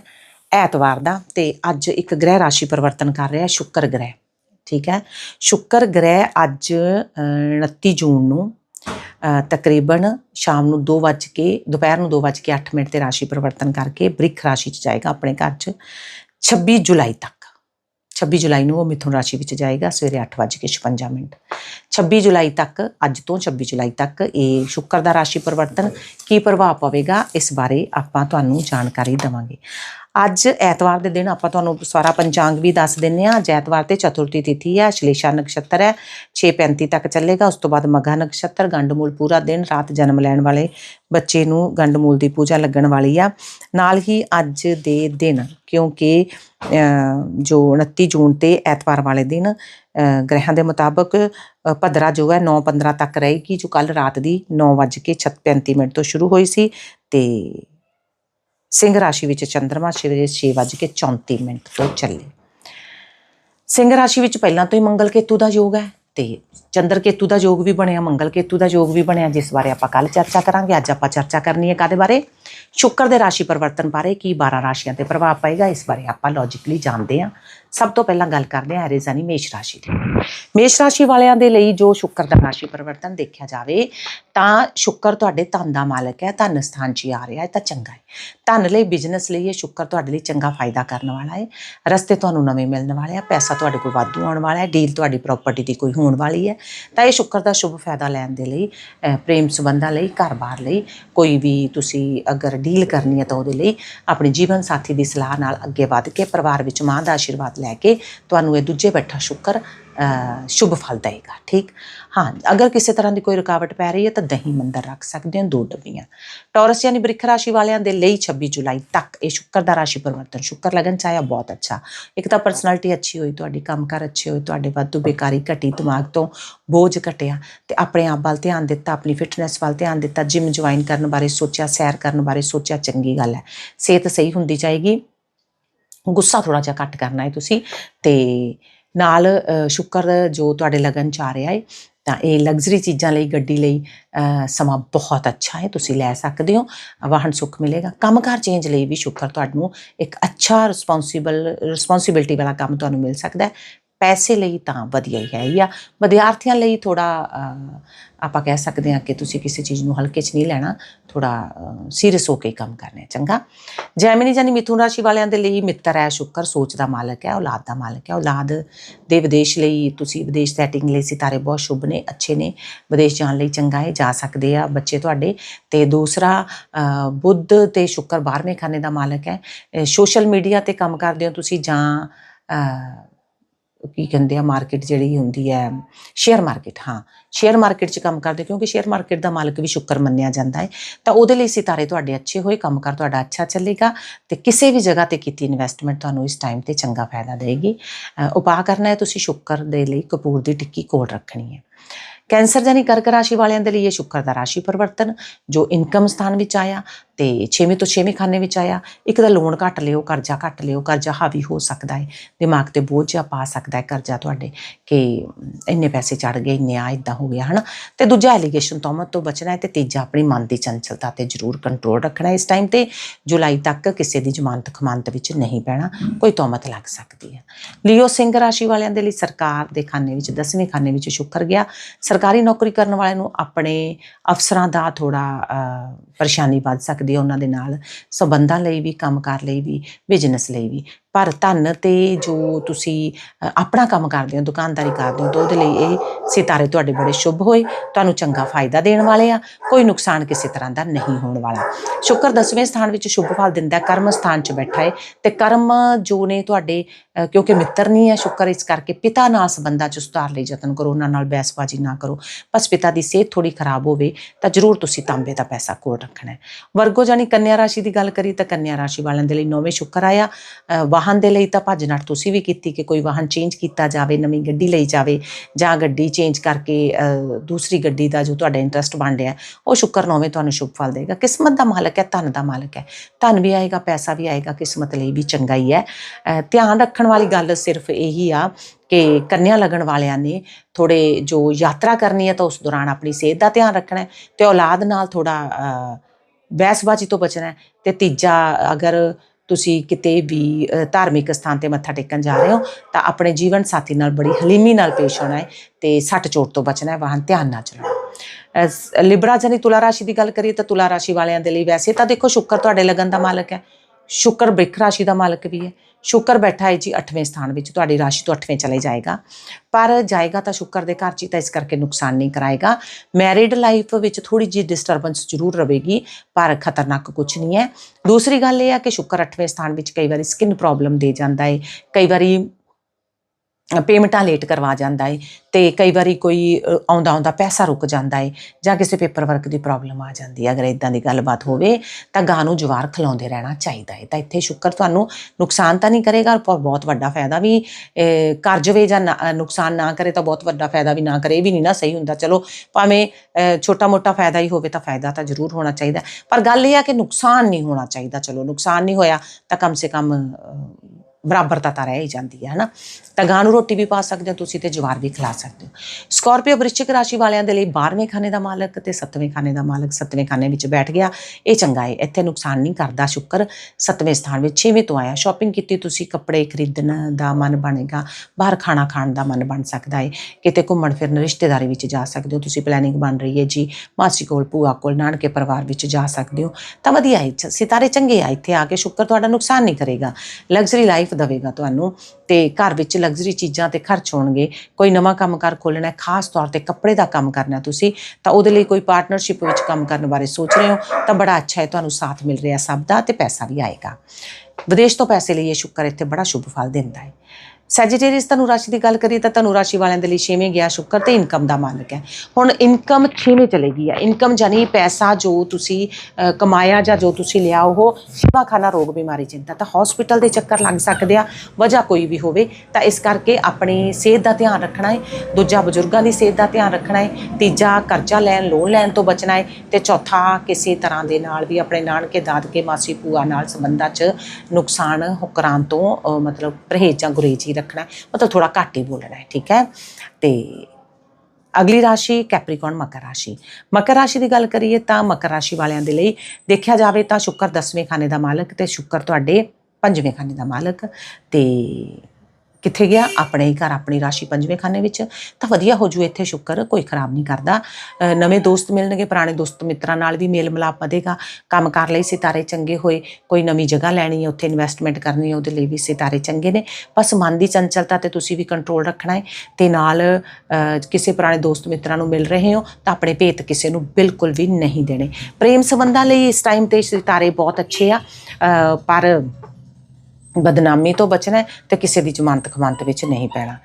ਐਤਵਾਰ ਦਾ ਤੇ ਅੱਜ ਇੱਕ ਗ੍ਰਹਿ ਰਾਸ਼ੀ ਪਰਿਵਰਤਨ ਕਰ ਰਿਹਾ ਸ਼ੁੱਕਰ ਗ੍ਰਹਿ। ਠੀਕ ਹੈ? ਸ਼ੁੱਕਰ ਗ੍ਰਹਿ ਅੱਜ ਅਹ, 29 ਜੂਨ ਨੂੰ ਤਕਰੀਬਨ ਸ਼ਾਮ ਨੂੰ 2 ਵੱਜ ਕੇ ਦੁਪਹਿਰ ਨੂੰ 2 ਵੱਜ ਕੇ 8 ਮਿੰਟ ਤੇ ਰਾਸ਼ੀ ਪਰਿਵਰਤਨ ਕਰਕੇ ਬ੍ਰਿਖ ਰਾਸ਼ੀ ਚ ਜਾਏਗਾ ਆਪਣੇ ਘਰ ਚ 26 ਜੁਲਾਈ ਤੱਕ। 26 ਜੁਲਾਈ ਨੂੰ ਉਹ ਮਿਥੁਨ ਰਾਸ਼ੀ ਵਿੱਚ ਜਾਏਗਾ ਸਵੇਰੇ 8:56 ਮਿੰਟ। 26 ਜੁਲਾਈ ਤੱਕ ਅੱਜ ਤੋਂ 26 ਜੁਲਾਈ ਤੱਕ ਇਹ ਸ਼ੁੱਕਰ ਦਾ ਰਾਸ਼ੀ ਪਰਿਵਰਤਨ ਕੀ ਪ੍ਰਭਾਵ ਪਵੇਗਾ ਇਸ ਬਾਰੇ ਆਪਾਂ ਤੁਹਾਨੂੰ ਜਾਣਕਾਰੀ ਦੇਵਾਂਗੇ। ਅੱਜ ਐਤਵਾਰ ਦੇ ਦਿਨ ਆਪਾਂ ਤੁਹਾਨੂੰ ਸਾਰਾ ਪੰਚਾਂਗ ਵੀ ਦੱਸ ਦਿੰਨੇ ਆ ਅੱਜ ਐਤਵਾਰ ਤੇ ਚਤੁਰਥੀ ਤਿਥੀ ਹੈ ਸ਼ਲੇਸ਼ਾ ਨਕਸ਼ਤਰ ਹੈ 6:35 ਤੱਕ ਚੱਲੇਗਾ। ਉਸ ਤੋਂ ਬਾਅਦ ਮਘਾ ਨਕਸ਼ਤਰ ਗੰਡਮੂਲ ਪੂਰਾ ਦਿਨ ਰਾਤ ਜਨਮ ਲੈਣ ਵਾਲੇ ਬੱਚੇ ਨੂੰ ਗੰਡਮੂਲ ਦੀ ਪੂਜਾ ਲੱਗਣ ਵਾਲੀ ਆ। ਨਾਲ ਹੀ ਅੱਜ ਦੇ ਦਿਨ ਕਿਉਂਕਿ ਜੋ 29 ਜੂਨ ਤੇ ਐਤਵਾਰ ਵਾਲੇ ਦਿਨ ਅਹ, ਗ੍ਰਹਿਾਂ ਦੇ ਮੁਤਾਬਕ ਅਹ, ਭਦਰਾ ਜੋ ਹੈ 9:15 ਤੱਕ ਰਹੇਗੀ ਜੋ ਕੱਲ ਰਾਤ ਦੀ 9:35 ਮਿੰਟ ਤੋਂ ਸ਼ੁਰੂ ਹੋਈ ਸੀ ਤੇ ਸਿੰਘ ਰਾਸ਼ੀ ਵਿੱਚ ਚੰ드ਰਮਾ ਸਵੇਰੇ 6:34 ਮਿੰਟ ਤੋਂ ਚੱਲੇ। ਸਿੰਘ ਰਾਸ਼ੀ ਵਿੱਚ ਪਹਿਲਾਂ ਤੋਂ ਹੀ ਮੰਗਲ ਕੇਤੂ ਦਾ ਯੋਗ ਹੈ ਤੇ ਚੰਦਰ ਕੇਤੂ ਦਾ ਯੋਗ ਵੀ ਬਣਿਆ, ਮੰਗਲ ਕੇਤੂ ਦਾ ਯੋਗ ਵੀ ਬਣਿਆ, ਜਿਸ ਬਾਰੇ ਆਪਾਂ ਕੱਲ ਚਰਚਾ ਕਰਾਂਗੇ, ਅੱਜ ਆਪਾਂ ਚਰਚਾ ਕਰਨੀ ਹੈ ਕਾਦੇ ਬਾਰੇ? ਸ਼ੁੱਕਰ ਦੇ ਰਾਸ਼ੀ ਪਰਿਵਰਤਨ ਬਾਰੇ ਕੀ 12 ਰਾਸ਼ੀਆਂ ਤੇ ਪ੍ਰਭਾਵ ਪਏਗਾ, ਇਸ ਬਾਰੇ ਆਪਾਂ ਲੌਜੀਕਲੀ ਜਾਣਦੇ ਹਾਂ। ਸਭ ਤੋਂ ਪਹਿਲਾਂ ਗੱਲ ਕਰਦੇ ਹਾਂ ਐਰੀਜ਼ਾਨੀ ਮੇਸ਼ ਰਾਸ਼ੀ ਦੀ। ਮੇਸ਼ ਰਾਸ਼ੀ ਵਾਲਿਆਂ ਦੇ ਲਈ ਜੋ ਸ਼ੁੱਕਰ ਦਾ ਰਾਸ਼ੀ ਪਰਿਵਰਤਨ ਦੇਖਿਆ ਜਾਵੇ, ਤਾਂ ਸ਼ੁੱਕਰ ਤੁਹਾਡੇ ਧਨ ਦਾ ਮਾਲਕ ਹੈ, ਧਨ ਸਥਾਨ 'ਚ ਹੀ ਆ ਰਿਹਾ ਹੈ ਤਾਂ ਚੰਗਾ ਹੈ। ਧਨ ਲਈ ਬਿਜ਼ਨਸ ਲਈ ਇਹ ਸ਼ੁੱਕਰ ਤੁਹਾਡੇ ਲਈ ਚੰਗਾ ਫਾਇਦਾ ਕਰਨ ਵਾਲਾ ਹੈ। ਰਸਤੇ ਤੁਹਾਨੂੰ ਨਵੇਂ ਮਿਲਣ ਵਾਲੇ ਆ, ਪੈਸਾ ਤੁਹਾਡੇ ਕੋਲ ਵਾਧੂ ਆਉਣ ਵਾਲਾ ਹੈ ਡੀਲ ਤੁਹਾਡੀ ਪ੍ਰਾਪਰਟੀ ਦੀ ਕੋਈ ਹੋਣ ਵਾਲੀ ਹੈ। ਤਾਂ ਇਹ ਸ਼ੁੱਕਰ ਦਾ ਸ਼ੁਭ ਫਾਇਦਾ ਲੈਣ ਦੇ ਲਈ ਪ੍ਰੇਮ ਸੰਬੰਧਾਂ ਲਈ, ਘਰ-ਬਾਰ ਲਈ, ਕੋਈ ਵੀ ਤੁਸੀਂ ਅਗਰ ਡੀਲ ਕਰਨੀ ਹੈ ਤਾਂ ਉਹਦੇ ਲਈ ਆਪਣੇ ਜੀਵਨ ਸਾਥੀ ਦੀ ਸਲਾਹ ਨਾਲ ਅੱਗੇ ਵਧ ਕੇ ਪਰਿਵਾਰ ਵਿੱਚ ਮਾਂ ਦਾ ਆਸ਼ੀਰਵਾਦ ਲੈ ਕੇ ਤੁਹਾਨੂੰ ਇਹ ਦੂਜੇ ਬੈਠਾ ਸ਼ੁੱਕਰ ਸ਼ੁਭ ਫਲ ਦੇਗਾ, ਠੀਕ? ਹਾਂ, ਅਗਰ ਕਿਸੇ ਤਰ੍ਹਾਂ ਦੀ ਕੋਈ ਰੁਕਾਵਟ ਪੈ ਰਹੀ ਹੈ ਤਾਂ ਦਹੀਂ ਮੰਦਰ ਰੱਖ ਸਕਦੇ ਹੋ, ਦੋ ਡੱਬੀਆਂ। ਟੌਰਸ ਯਾਨੀ ਬ੍ਰਿਖ ਰਾਸ਼ੀ ਵਾਲਿਆਂ ਦੇ ਲਈ 26 ਜੁਲਾਈ ਤੱਕ ਇਹ ਸ਼ੁੱਕਰ ਦਾ ਰਾਸ਼ੀ ਪਰਿਵਰਤਨ, ਸ਼ੁੱਕਰ ਲਗਨ ਚਾਹਿਆ ਬਹੁਤ ਅੱਛਾ। ਇੱਕ ਤਾਂ ਪਰਸਨੈਲਿਟੀ ਅੱਛੀ ਹੋਈ, ਤੁਹਾਡੀ ਕੰਮਕਾਰ ਅੱਛੇ ਹੋਏ, ਤੁਹਾਡੇ ਵਾਧੂ ਬੇਕਾਰੀ ਘਟੀ, ਦਿਮਾਗ ਤੋਂ ਬੋਝ ਘਟਿਆ ਤੇ ਆਪਣੇ ਆਪ ਵੱਲ ਧਿਆਨ ਦਿੱਤਾ, ਆਪਣੀ ਫਿਟਨੈਸ ਵੱਲ ਧਿਆਨ ਦਿੱਤਾ ਜਿਮ ਜੁਆਇਨ ਕਰਨ ਬਾਰੇ ਸੋਚਿਆ, ਸੈਰ ਕਰਨ ਬਾਰੇ ਸੋਚਿਆ, ਚੰਗੀ ਗੱਲ ਹੈ। ਸਿਹਤ ਸਹੀ ਹੁੰਦੀ ਜਾਏਗੀ। ਗੁੱਸਾ ਥੋੜਾ ਜਿਹਾ ਘੱਟ ਕਰਨਾ ਹੈ ਤੁਸੀਂ ਤੇ ਨਾਲ ਸ਼ੁਕਰ ਜੋ ਤੁਹਾਡੇ ਲਗਨ ਚ ਆ ਰਿਹਾ ਹੈ ਤਾਂ ਇਹ ਲਗਜ਼ਰੀ ਚੀਜ਼ਾਂ ਲਈ, ਗੱਡੀ ਲਈ ਸਮਾਂ ਬਹੁਤ ਅੱਛਾ ਹੈ ਤੁਸੀਂ ਲੈ ਸਕਦੇ ਹੋ, ਵਾਹਨ ਸੁੱਖ ਮਿਲੇਗਾ। ਕੰਮਕਾਰ ਚੇਂਜ ਲਈ ਵੀ ਸ਼ੁੱਕਰ ਤੁਹਾਨੂੰ ਇੱਕ ਅੱਛਾ ਰਿਸਪੌਂਸਿਬਲ ਰਿਸਪੌਂਸਿਬਿਲਟੀ ਵਾਲਾ ਕੰਮ ਤੁਹਾਨੂੰ ਮਿਲ ਸਕਦਾ ਹੈ ਪੈਸੇ ਲਈ ਤਾਂ ਵਧੀਆ ਹੀ ਹੈ ਜਾਂ ਵਿਦਿਆਰਥੀਆਂ ਲਈ ਥੋੜਾ ਆਪਾਂ ਕਹਿ ਸਕਦੇ ਹਾਂ ਕਿ ਤੁਸੀਂ ਕਿਸੇ ਚੀਜ਼ ਨੂੰ ਹਲਕੇ 'ਚ ਨਹੀਂ ਲੈਣਾ ਥੋੜਾ ਸੀਰੀਅਸ ਹੋ ਕੇ ਕੰਮ ਕਰਨਾ ਚੰਗਾ? ਜੈਮਿਨੀ ਜਾਨੀ ਮਿਥੁਨ ਰਾਸ਼ੀ ਵਾਲਿਆਂ ਦੇ ਲਈ ਮਿੱਤਰ ਹੈ, ਸ਼ੁੱਕਰ, ਸੋਚ ਦਾ ਮਾਲਕ ਹੈ, ਔਲਾਦ ਦਾ ਮਾਲਕ ਹੈ, ਔਲਾਦ ਦੇ ਵਿਦੇਸ਼ ਲਈ ਤੁਸੀਂ ਵਿਦੇਸ਼ ਸੈਟਿੰਗ ਲਈ ਸਿਤਾਰੇ ਬਹੁਤ ਸ਼ੁਭ ਨੇ, ਅੱਛੇ ਨੇ, ਵਿਦੇਸ਼ ਜਾਣ ਲਈ ਚੰਗਾ ਹੈ, ਜਾ ਸਕਦੇ ਆ ਬੱਚੇ ਤੁਹਾਡੇ, ਤੇ ਦੂਸਰਾ ਬੁੱਧ ਤੇ ਸ਼ੁੱਕਰ 12ਵੇਂ ਖਾਨੇ ਦਾ ਮਾਲਕ ਹੈ ਸੋਸ਼ਲ ਮੀਡੀਆ ਤੇ ਕੰਮ ਕਰਦੇ ਹੋ ਤੁਸੀਂ ਜਾਂ ਕੀ ਕਹਿੰਦੇ ਆ ਮਾਰਕੀਟ ਜਿਹੜੀ ਹੁੰਦੀ ਹੈ ਸ਼ੇਅਰ ਮਾਰਕੀਟ ਹਾਂ ਸ਼ੇਅਰ ਮਾਰਕੀਟ 'ਚ ਕੰਮ ਕਰਦੇ, ਕਿਉਂਕਿ ਸ਼ੇਅਰ ਮਾਰਕੀਟ ਦਾ ਮਾਲਕ ਵੀ ਸ਼ੁੱਕਰ ਮੰਨਿਆ ਜਾਂਦਾ ਹੈ। ਤਾਂ ਉਹਦੇ ਲਈ ਸਿਤਾਰੇ ਤੁਹਾਡੇ ਅੱਛੇ ਹੋਏ ਕੰਮਕਾਰ ਤੁਹਾਡਾ ਅੱਛਾ ਚੱਲੇਗਾ ਤੇ ਕਿਸੇ ਵੀ ਜਗ੍ਹਾ ਤੇ ਕੀਤੀ ਇਨਵੈਸਟਮੈਂਟ ਤੁਹਾਨੂੰ ਇਸ ਟਾਈਮ ਤੇ ਚੰਗਾ ਫਾਇਦਾ ਦੇਗੀ ਉਪਾਅ ਕਰਨਾ ਹੈ ਤੁਸੀਂ ਸ਼ੁੱਕਰ ਦੇ ਲਈ ਕਪੂਰ ਦੀ ਟਿੱਕੀ ਕੋਲ ਰੱਖਣੀ ਹੈ। ਕੈਂਸਰ ਜਾਨੀ ਕਰਕ ਰਾਸ਼ੀ ਵਾਲਿਆਂ ਦੇ ਲਈ ਇਹ ਸ਼ੁੱਕਰ ਦਾ ਰਾਸ਼ੀ ਪਰਿਵਰਤਨ, ਜੋ ਇਨਕਮ ਸਥਾਨ ਵਿੱਚ ਆਇਆ ਤੇ 6ਵੇਂ ਤੋਂ 6ਵੇਂ ਖਾਨੇ ਵਿੱਚ ਆਇਆ। ਇੱਕ ਤਾਂ ਲੋਨ ਘੱਟ ਲਿਓ, ਕਰਜ਼ਾ ਘੱਟ ਲਿਓ, ਕਰਜ਼ਾ ਹਾਵੀ ਹੋ ਸਕਦਾ ਹੈ, ਦਿਮਾਗ ਤੇ ਬੋਝ ਜਿਹਾ ਪਾ ਸਕਦਾ ਹੈ ਕਰਜ਼ਾ ਤੁਹਾਡੇ ਕਿ ਇੰਨੇ ਪੈਸੇ ਚੜ ਗਏ, ਇੰਨੇ ਆ ਇਦਾਂ ਹੋ ਗਿਆ, ਹਨਾ? ਤੇ ਦੂਜਾ ਐਲੀਗੇਸ਼ਨ ਤੋਮਤ ਤੋਂ ਬਚਣਾ ਹੈ ਤੇ ਤੀਜਾ ਆਪਣੀ ਮਨ ਦੀ ਚੰਚਲਤਾ ਤੇ ਜ਼ਰੂਰ ਕੰਟਰੋਲ ਰੱਖਣਾ ਇਸ ਟਾਈਮ ਤੇ। ਜੁਲਾਈ ਤੱਕ ਕਿਸੇ ਦੀ ਜ਼ਮਾਨਤ ਖਮਾਨਤ ਵਿੱਚ ਨਹੀਂ ਪੈਣਾ, ਕੋਈ ਤੋਮਤ ਲੱਗ ਸਕਦੀ ਹੈ। ਲਿਓ ਸਿੰਘ ਰਾਸ਼ੀ ਵਾਲਿਆਂ ਦੇ ਲਈ ਸਰਕਾਰ ਦੇ ਖਾਨੇ ਵਿੱਚ 10ਵੇਂ ਖਾਨੇ ਵਿੱਚ ਸ਼ੁਕਰ ਗਿਆ। ਸਰਕਾਰੀ ਨੌਕਰੀ ਕਰਨ ਵਾਲਿਆਂ ਨੂੰ ਆਪਣੇ ਅਫਸਰਾਂ ਦਾ ਥੋੜਾ ਪਰੇਸ਼ਾਨੀ ਵੱਧ ਸਕਦੀ ਹੈ ਉਹਨਾਂ ਦੇ ਨਾਲ ਸਬੰਧਾਂ ਲਈ ਵੀ ਕੰਮਕਾਰ ਲਈ ਵੀ ਬਿਜ਼ਨਸ ਲਈ ਵੀ। ਪਰ ਧਨ ਤੇ ਜੋ ਤੁਸੀਂ ਆਪਣਾ ਕੰਮ ਕਰਦੇ ਹੋ ਦੁਕਾਨਦਾਰੀ ਕਰਦੇ ਹੋ ਤਾਂ ਉਹਦੇ ਲਈ ਇਹ ਸਿਤਾਰੇ ਤੁਹਾਡੇ ਬੜੇ ਸ਼ੁਭ ਹੋਏ। ਤੁਹਾਨੂੰ ਚੰਗਾ ਫਾਇਦਾ ਦੇਣ ਵਾਲੇ ਆ ਕੋਈ ਨੁਕਸਾਨ ਕਿਸੇ ਤਰ੍ਹਾਂ ਦਾ ਨਹੀਂ ਹੋਣ ਵਾਲਾ। ਸ਼ੁਕਰ ਦਸਵੇਂ ਸਥਾਨ ਵਿੱਚ ਸ਼ੁਭ ਫਲ ਦਿੰਦਾ ਕਰਮ ਸਥਾਨ 'ਚ ਬੈਠਾ ਹੈ ਤੇ ਕਰਮ ਜੋ ਨੇ ਤੁਹਾਡੇ ਕਿਉਂਕਿ ਮਿੱਤਰ ਨਹੀਂ ਹੈ ਸ਼ੁਕਰ ਇਸ ਕਰਕੇ ਪਿਤਾ ਨਾਲ ਸੰਬੰਧਾਂ 'ਚ ਸੁਧਾਰ ਲਈ ਯਤਨ ਕਰੋ ਉਹਨਾਂ ਨਾਲ ਬਹਿਸਬਾਜ਼ੀ ਨਾ ਕਰੋ। ਬਸ ਪਿਤਾ ਦੀ ਸਿਹਤ ਥੋੜੀ ਖਰਾਬ ਹੋਵੇ ਤਾਂ ਜ਼ਰੂਰ ਤੁਸੀਂ ਤਾਂਬੇ ਦਾ ਪੈਸਾ ਕੋਲ ਰੱਖਣਾ ਹੈ ਵਰਗੋ ਜਾਨੀ ਕੰਨਿਆ ਰਾਸ਼ੀ ਦੀ ਗੱਲ ਕਰੀ ਤਾਂ ਕੰਨਿਆ ਰਾਸ਼ੀ ਵਾਲਿਆਂ ਦੇ ਲਈ ਨੌਵੇਂ ਸ਼ੁਕਰ ਆਇਆ। ਅ, ਵਾਹਨ ਦੇ ਲਈ ਤਾਂ ਭੱਜ ਨੱਠ ਤੁਸੀਂ ਵੀ ਕੀਤੀ ਕਿ ਕੋਈ ਵਾਹਨ ਚੇਂਜ ਕੀਤਾ ਜਾਵੇ, ਨਵੀਂ ਗੱਡੀ ਲਈ ਜਾਵੇ ਜਾਂ ਗੱਡੀ ਚੇਂਜ ਕਰਕੇ ਦੂਸਰੀ ਗੱਡੀ ਦਾ ਜੋ ਤੁਹਾਡਾ ਇੰਟਰਸਟ ਬਣ ਰਿਹਾ, ਉਹ ਸ਼ੁਕਰ ਨੌਵੇਂ ਤੁਹਾਨੂੰ ਸ਼ੁਭ ਫਲ ਦੇਗਾ। ਕਿਸਮਤ ਦਾ ਮਾਲਕ ਹੈ, ਧਨ ਦਾ ਮਾਲਕ ਹੈ। ਧਨ ਵੀ ਆਏਗਾ, ਪੈਸਾ ਵੀ ਆਏਗਾ, ਕਿਸਮਤ ਲਈ ਵੀ ਚੰਗਾ ਹੀ ਹੈ। ਧਿਆਨ ਰੱਖਣ ਵਾਲੀ ਗੱਲ ਸਿਰਫ ਇਹੀ ਆ ਕਿ ਕੰਨਿਆ ਲੱਗਣ ਵਾਲਿਆਂ ਨੇ ਥੋੜੇ ਜੋ ਯਾਤਰਾ ਕਰਨੀ ਹੈ ਤਾਂ ਉਸ ਦੌਰਾਨ ਆਪਣੀ ਸਿਹਤ ਦਾ ਧਿਆਨ ਰੱਖਣਾ ਹੈ ਤੇ ਔਲਾਦ ਨਾਲ ਥੋੜਾ ਬਹਿਸਬਾਜ਼ੀ ਤੋਂ ਬਚਣਾ ਹੈ ਤੇ ਤੀਜਾ ਅਗਰ ਤੁਸੀਂ ਕਿਤੇ ਵੀ ਧਾਰਮਿਕ ਸਥਾਨ ਤੇ ਮੱਥਾ ਟੇਕਣ ਜਾ ਰਹੇ ਹੋ, ਤਾਂ ਆਪਣੇ ਜੀਵਨ ਸਾਥੀ ਨਾਲ ਬੜੀ ਹਲੀਮੀ ਨਾਲ ਪੇਸ਼ ਹੋਣਾ ਹੈ ਤੇ ਸੱਟ ਚੋਟ ਤੋਂ ਬਚਣਾ ਹੈ, ਵਾਹਨ ਧਿਆਨ ਨਾਲ ਚਲਾਉਣਾ ਅਸ- ਲਿਬਰਾ ਜਾਨੀ ਤੁਲਾ ਰਾਸ਼ੀ ਦੀ ਗੱਲ ਕਰੀਏ ਤਾਂ ਤੁਲਾ ਰਾਸ਼ੀ ਵਾਲਿਆਂ ਦੇ ਲਈ ਵੈਸੇ ਤਾਂ ਦੇਖੋ ਸ਼ੁੱਕਰ ਤੁਹਾਡੇ ਲਗਨ ਦਾ ਮਾਲਕ ਹੈ, ਸ਼ੁੱਕਰ ਬ੍ਰਿਖ ਰਾਸ਼ੀ ਦਾ ਮਾਲਕ ਵੀ ਹੈ। ਸ਼ੁੱਕਰ ਬੈਠਾ ਹੈ ਜੀ 8ਵੇਂ ਸਥਾਨ ਵਿੱਚ, ਤੁਹਾਡੀ ਰਾਸ਼ੀ ਤੋਂ 8ਵੇਂ ਚਲੇ ਜਾਏਗਾ। ਪਰ ਜਾਏਗਾ ਤਾਂ ਸ਼ੁੱਕਰ ਦੇ ਘਰ 'ਚ ਹੀ, ਤਾਂ ਇਸ ਕਰਕੇ ਨੁਕਸਾਨ ਨਹੀਂ ਕਰਾਏਗਾ। ਮੈਰਿਡ ਲਾਈਫ ਵਿੱਚ ਥੋੜੀ ਜਿਹੀ ਡਿਸਟਰਬੈਂਸ ਜ਼ਰੂਰ ਰਹੇਗੀ, ਪਰ ਖਤਰਨਾਕ ਕੁਝ ਨਹੀਂ ਹੈ। ਦੂਸਰੀ ਗੱਲ ਇਹ ਆ ਕਿ ਸ਼ੁੱਕਰ 8ਵੇਂ ਸਥਾਨ ਵਿੱਚ ਕਈ ਵਾਰੀ ਸਕਿਨ ਪ੍ਰੋਬਲਮ ਦੇ ਜਾਂਦਾ ਹੈ, ਕਈ ਵਾਰੀ ਪੇਮੈਂਟਾਂ ਲੇਟ ਕਰਵਾ ਜਾਂਦਾ ਏ ਤੇ ਕਈ ਵਾਰੀ ਕੋਈ ਅ, ਆਉਂਦਾ ਆਉਂਦਾ ਪੈਸਾ ਰੁਕ ਜਾਂਦਾ ਏ ਜਾਂ ਕਿਸੇ ਪੇਪਰ ਵਰਕ ਦੀ ਪ੍ਰੋਬਲਮ ਆ ਜਾਂਦੀ ਹੈ ਅਗਰ ਇਦਾਂ ਦੀ ਗੱਲਬਾਤ ਹੋਵੇ ਤਾਂ ਗਾਂ ਨੂੰ ਜਵਾਰ ਖਿਲਾਉਂਦੇ ਰਹਿਣਾ ਚਾਹੀਦਾ ਹੈ ਤਾਂ ਇੱਥੇ ਸ਼ੁੱਕਰ ਤੁਹਾਨੂੰ ਨੁਕਸਾਨ ਤਾਂ ਨਹੀਂ ਕਰੇਗਾ ਪਰ ਬਹੁਤ ਵੱਡਾ ਫਾਇਦਾ ਵੀ ਅ, ਕਰ ਜਾਵੇ ਜਾਂ ਨਾ- ਅ, ਨੁਕਸਾਨ ਨਾ ਕਰੇ ਤਾਂ ਬਹੁਤ ਵੱਡਾ ਫਾਇਦਾ ਵੀ ਨਾ ਕਰੇ। ਇਹ ਵੀ ਨਹੀਂ ਨਾ ਸਹੀ ਹੁੰਦਾ। ਚਲੋ ਭਾਵੇਂ ਛੋਟਾ ਮੋਟਾ ਫਾਇਦਾ ਹੀ ਹੋਵੇ ਤਾਂ ਫਾਇਦਾ ਤਾਂ ਜ਼ਰੂਰ ਹੋਣਾ ਚਾਹੀਦਾ। ਪਰ ਗੱਲ ਇਹ ਆ ਕਿ ਨੁਕਸਾਨ ਨਹੀਂ ਹੋਣਾ ਚਾਹੀਦਾ। ਚਲੋ ਨੁਕਸਾਨ ਨਹੀਂ ਹੋਇਆ ਤਾਂ ਕਮ ਸੇ ਕਮ ਅ, ਬਰਾਬਰਤਾ ਤਾਂ ਰਹਿ ਹੀ ਜਾਂਦੀ ਹੈ ਹਨਾ? ਤਾਂ ਗਾਂ ਨੂੰ ਰੋਟੀ ਵੀ ਪਾ ਸਕਦੇ ਹੋ, ਤੁਸੀਂ ਤੇ ਜਵਾਰ ਵੀ ਖਿਲਾ ਸਕਦੇ ਹੋ। ਸਕਾਰਪੀਓ ਵ੍ਰਿਸ਼ਚਿਕ ਰਾਸ਼ੀ ਵਾਲਿਆਂ ਦੇ ਲਈ 12ਵੇਂ ਖਾਨੇ ਦਾ ਮਾਲਕ ਤੇ 7ਵੇਂ ਖਾਨੇ ਦਾ ਮਾਲਕ 7ਵੇਂ ਖਾਨੇ ਵਿੱਚ ਬੈਠ ਗਿਆ। ਇਹ ਚੰਗਾ ਹੈ, ਇੱਥੇ ਨੁਕਸਾਨ ਨਹੀਂ ਕਰਦਾ ਸ਼ੁੱਕਰ। 7ਵੇਂ ਸਥਾਨ ਵਿੱਚ 6ਵੇਂ ਤੋਂ ਆਇਆ। ਸ਼ਾਪਿੰਗ ਕੀਤੀ ਤੁਸੀਂ, ਕੱਪੜੇ ਖਰੀਦਣ ਦਾ ਮਨ ਬਣੇਗਾ। ਬਾਹਰ ਖਾਣਾ ਖਾਣ ਦਾ ਮਨ ਬਣ ਸਕਦਾ ਹੈ। ਕਿਤੇ ਘੁੰਮਣ ਫਿਰਨ ਰਿਸ਼ਤੇਦਾਰੀ ਵਿੱਚ ਜਾ ਸਕਦੇ ਹੋ। ਤੁਸੀਂ ਪਲੈਨਿੰਗ ਬਣ ਰਹੀ ਹੈ ਜੀ। ਮਾਸੀ ਕੋਲ, ਭੂਆ ਕੋਲ, ਨਾਨਕੇ ਪਰਿਵਾਰ ਵਿੱਚ ਜਾ ਸਕਦੇ ਹੋ। ਤਾਂ ਵਧੀਆ ਹੈ, ਸਿਤਾਰੇ ਚੰਗੇ ਆ ਇੱਥੇ ਆ ਕੇ। ਸ਼ੁੱਕਰ ਤੁਹਾਡਾ ਨੁਕਸਾਨ ਨਹੀਂ ਕਰੇਗਾ। ਲਗਜ਼ਰੀ ਲਾਈਫ ਦੇਵੇਗਾ ਤੁਹਾਨੂੰ ਤੇ ਘਰ ਵਿੱਚ ਲਗਜ਼ਰੀ ਚੀਜ਼ਾਂ ਤੇ ਖਰਚ ਹੋਣਗੇ। ਕੋਈ ਨਵਾਂ ਕੰਮਕਾਰ ਖੋਲ੍ਹਣਾ ਹੈ, ਖਾਸ ਤੌਰ ਤੇ ਕੱਪੜੇ ਦਾ ਕੰਮ ਕਰਨਾ ਤੁਸੀਂ, ਤਾਂ ਉਹਦੇ ਲਈ ਕੋਈ ਪਾਰਟਨਰਸ਼ਿਪ ਵਿੱਚ ਕੰਮ ਕਰਨ ਬਾਰੇ ਸੋਚ ਰਹੇ ਹੋ, ਤਾਂ ਬੜਾ ਅੱਛਾ ਹੈ, ਤੁਹਾਨੂੰ ਸਾਥ ਮਿਲ ਰਿਹਾ ਸਭ ਦਾ ਤੇ ਪੈਸਾ ਵੀ ਆਏਗਾ। ਵਿਦੇਸ਼ ਤੋਂ ਪੈਸੇ ਲਈ ਇਹ ਸ਼ੁੱਕਰ ਇੱਥੇ ਬੜਾ ਸ਼ੁਭ ਫਲ ਦਿੰਦਾ ਹੈ। ਸੈਜੀਟੇਰੀਅਸ ਧਨੁ ਰਾਸ਼ੀ ਦੀ ਗੱਲ ਕਰੀਏ ਤਾਂ ਧਨੁ ਰਾਸ਼ੀ ਵਾਲਿਆਂ ਦੇ ਲਈ ਛੇਵੇਂ ਗਿਆ ਸ਼ੁਕਰ ਤੇ ਇਨਕਮ ਦਾ ਮਾਲਕ ਹੈ। ਹੁਣ ਇਨਕਮ ਛੇਵੇਂ ਚਲੇਗੀ ਆ ਇਨਕਮ ਜਾਨੀ ਪੈਸਾ ਜੋ ਤੁਸੀਂ ਕਮਾਇਆ ਜਾਂ ਜੋ ਤੁਸੀਂ ਲਿਆ ਉਹ ਸ਼ਿਵਾ ਖਾਨਾ ਰੋਗ ਬਿਮਾਰੀ ਚਿੰਤਾ। ਤਾਂ ਹਸਪੀਟਲ ਦੇ ਚੱਕਰ ਲੱਗ ਸਕਦੇ ਆ, ਵਜ੍ਹਾ ਕੋਈ ਵੀ ਹੋਵੇ, ਤਾਂ ਇਸ ਕਰਕੇ ਆਪਣੀ ਸਿਹਤ ਦਾ ਧਿਆਨ ਰੱਖਣਾ ਹੈ। ਦੂਜਾ ਬਜ਼ੁਰਗਾਂ ਦੀ ਸਿਹਤ ਦਾ ਧਿਆਨ ਰੱਖਣਾ ਹੈ। ਤੀਜਾ ਕਰਜ਼ਾ ਲੈਣ ਲੋਨ ਲੈਣ ਤੋਂ ਬਚਣਾ ਹੈ। ਤੇ ਚੌਥਾ ਕਿਸੇ ਤਰ੍ਹਾਂ ਦੇ ਨਾਲ ਵੀ ਆਪਣੇ ਨਾਨਕੇ, ਦਾਦਕੇ, ਮਾਸੀ, ਭੂਆ ਨਾਲ ਸੰਬੰਧਾਂ 'ਚ ਨੁਕਸਾਨ ਹੁਕਰਾਂ ਤੋਂ ਮਤਲਬ ਪਰਹੇਜ਼ ਜਾਂ ਗੁਰੇਜ਼ ਹੀ ਰੱਖਣਾ ਹੈ। ਮਤਲਬ ਥੋੜਾ ਘੱਟ ਹੀ ਬੋਲਣਾ ਹੈ, ਠੀਕ ਹੈ? ਤੇ ਅਗਲੀ ਰਾਸ਼ੀ ਕੈਪਰੀਕੌਨ ਮਕਰ ਰਾਸ਼ੀ। ਮਕਰ ਰਾਸ਼ੀ ਦੀ ਗੱਲ ਕਰੀਏ ਤਾਂ ਮਕਰ ਰਾਸ਼ੀ ਵਾਲਿਆਂ ਦੇ ਲਈ ਦੇਖਿਆ ਜਾਵੇ ਤਾਂ ਸ਼ੁੱਕਰ 10ਵੇਂ ਖਾਨੇ ਦਾ ਮਾਲਕ ਤੇ ਸ਼ੁੱਕਰ ਤੁਹਾਡੇ 5ਵੇਂ ਖਾਨੇ ਦਾ ਮਾਲਕ ਤੇ ਕਿੱਥੇ ਗਿਆ? ਆਪਣੇ ਹੀ ਘਰ ਆਪਣੀ ਰਾਸ਼ੀ ਪੰਜਵੇਂ ਖਾਨੇ ਵਿੱਚ। ਤਾਂ ਵਧੀਆ ਹੋ ਜੂ ਇੱਥੇ ਸ਼ੁੱਕਰ। ਕੋਈ ਖਰਾਬ ਨਹੀਂ ਕਰਦਾ। ਅ, ਨਵੇਂ ਦੋਸਤ ਮਿਲਣਗੇ ਪੁਰਾਣੇ ਦੋਸਤ ਮਿੱਤਰਾਂ ਨਾਲ ਵੀ ਮੇਲ ਮਿਲਾਪ ਵਧੇਗਾ। ਕੰਮ ਕਰ ਲਈ ਸਿਤਾਰੇ ਚੰਗੇ ਹੋਏ। ਕੋਈ ਨਵੀਂ ਜਗ੍ਹਾ ਲੈਣੀ ਹੈ ਉੱਥੇ ਇਨਵੈਸਟਮੈਂਟ ਕਰਨੀ ਹੈ ਉਹਦੇ ਲਈ ਵੀ ਸਿਤਾਰੇ ਚੰਗੇ ਨੇ। ਬਸ ਮਨ ਦੀ ਚੰਚਲਤਾ ਤੇ ਤੁਸੀਂ ਵੀ ਕੰਟਰੋਲ ਰੱਖਣਾ ਹੈ ਤੇ ਨਾਲ ਅ, ਕਿਸੇ ਪੁਰਾਣੇ ਦੋਸਤ ਮਿੱਤਰਾਂ ਨੂੰ ਮਿਲ ਰਹੇ ਹੋ ਤਾਂ ਆਪਣੇ ਭੇਤ ਕਿਸੇ ਨੂੰ ਬਿਲਕੁਲ ਵੀ ਨਹੀਂ ਦੇਣੇ। ਪ੍ਰੇਮ ਸੰਬੰਧਾਂ ਲਈ ਇਸ ਟਾਈਮ ਤੇ ਸਿਤਾਰੇ ਬਹੁਤ ਅੱਛੇ ਆ। ਅ, ਪਰ ਬਦਨਾਮੀ ਤੋਂ ਬਚਣਾ ਹੈ ਤੇ ਕਿਸੇ ਦੀ ਜ਼ਮਾਨਤ ਖਮਾਨਤ ਵਿੱਚ ਨਹੀਂ ਪੈਣਾ।